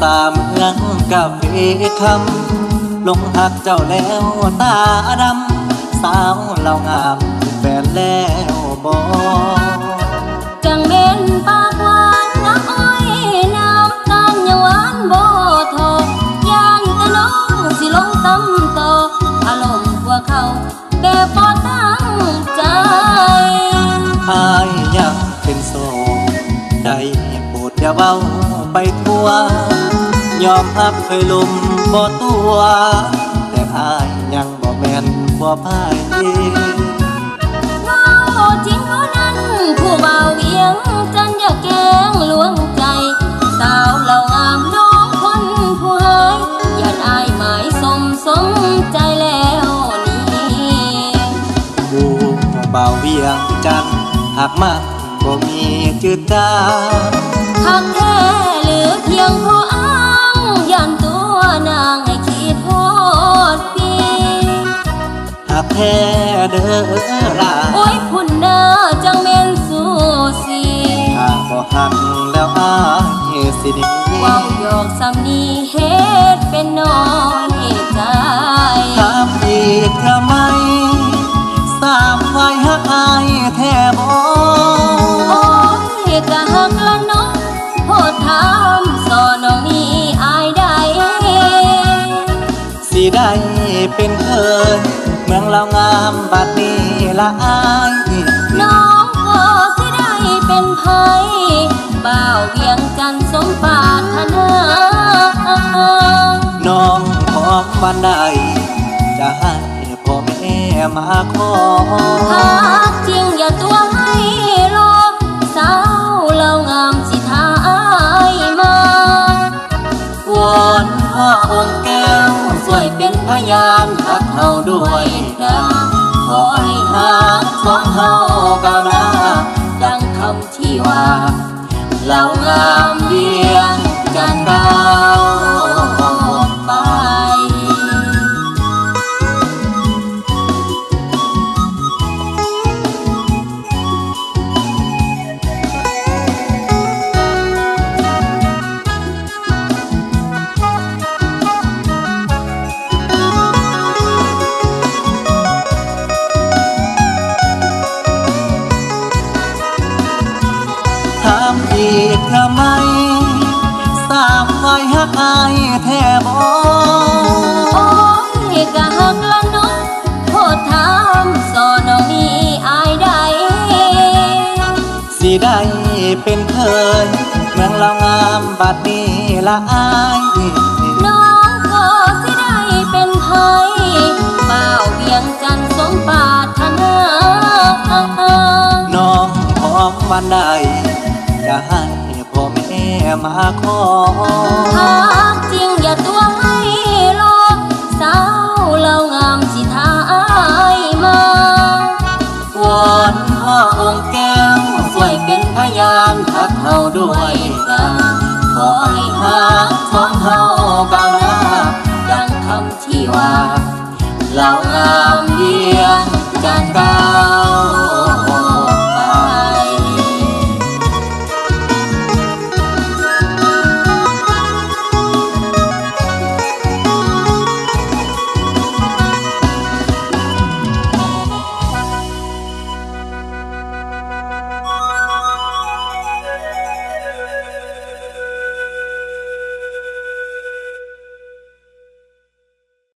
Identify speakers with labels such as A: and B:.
A: สามเมืองกาเฟคำลงหักเจ้าแล้วตาดำสาวเรางามแฟนแล้วบอ
B: จังเม็นปากหวานน้ำอ้อยน้ำตาลยังหวานบ่ทอยานแต่น้องสิลงตำต่ออารมณ์กว่าเขาแบบบ่ตั้งใจ
A: อายยังเป็นโสดได้โปรดอย่าเบา ไปทั่วยอมรับเคยลุมบ่ตัว แต่อายยังบ่แม่นบ่พ่าย
B: เว้าจริงเพราะนั้น ผู้บ่าวเวียงจันทร์อย่าแกล้งลวงใจ สาวเหล่างามน้องคนผู้หายอย่าอายหมายสมสมใจแล้วนี่
A: ผู้บ่าวเวียงจันทน์หากมัน บ่มีจืดจาง
B: หักแท้เหลือเพียงพออ้างย่านตัวนางให้คิดโทษปี
A: หากแท้เด้อลา
B: โอ้ย เป็นเค
A: ย เมืองเรางามบัดนี้ละอาย
B: น้องก็สิได้เป็นไผบ่าวเวียงจันทร์สมปรารถนา
A: น้องพร้อมวันใดจะให้พ่อแม่มาขอ
B: ยามทั
A: กเฮาด้วยนะขอให้หาของเฮาก้าวหน้า
B: ดังคำที่ว่า
A: เรางาม อีกทำไมสามไว้หักอายแท้บ่
B: โอ้ยกะหักละเน้องโพดถามสอนน้องนี้อายได้
A: สิได้เป็นเคยเมืองเรางามบัดนี้ละอาย
B: น้องก็สิได้เป็นไผบ่าวเวียงจันทร์สมปรารถนา
A: น้องพร้อมวันใดจะให้ ม่มาขอ
B: หากจริงอย่าตัวให้รอสาวเรางามสิทายมา
A: วอนพ่อองค์แก้วช่วยเป็นพยานทักเฮาด้วยนะขอให้หาของเฮาก้าวหน้า
B: ดังคำที่ว่า
A: เรางามเวียงจันทร์ดา